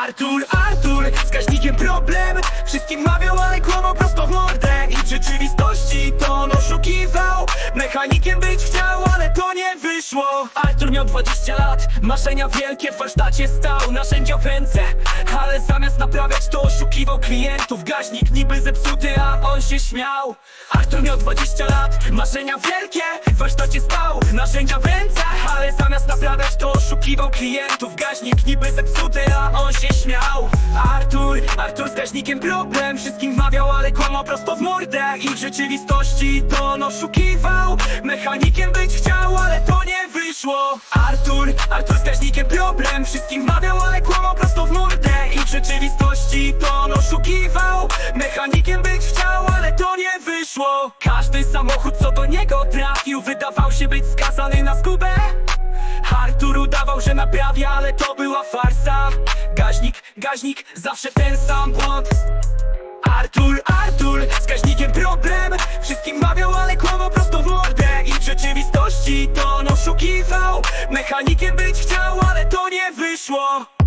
Artur, Artur, z wskaźnikiem problem. Wszystkim mawiał, ale kłamał prosto w mordę. I w rzeczywistości to on oszukiwał. Mechanikiem być chciał, ale to nie wyszło. Artur miał 20 lat, marzenia wielkie w warsztacie stał Narzędzia w ręce, ale zamiast naprawiać to oszukiwał klientów. Gaźnik niby zepsuty, a on się śmiał. Artur miał 20 lat, marzenia wielkie w warsztacie stał Narzędzia w ręce, ale zamiast naprawiać to oszukiwał klientów Gaźnik niby zepsuty, a on się śmiał. Artur, Artur z gaźnikiem problem Wszystkim mawiał, ale kłamał prosto w mordę. I w rzeczywistości to on oszukiwał. Mechanikiem być chciał, ale to nie wyszło. Artur, Artur z gaźnikiem problem Wszystkim mawiał, ale kłamał prosto w mordę. I w rzeczywistości to on oszukiwał. Mechanikiem być chciał, ale to nie wyszło. Każdy samochód co do niego trafił Wydawał się być skazany farsa. Gaźnik, gaźnik, zawsze ten sam błąd. Artur, Artur, z gaźnikiem problem. Wszystkim mawiał, ale kłamał prosto w mordę. I w rzeczywistości to on oszukiwał. Mechanikiem być chciał, ale to nie wyszło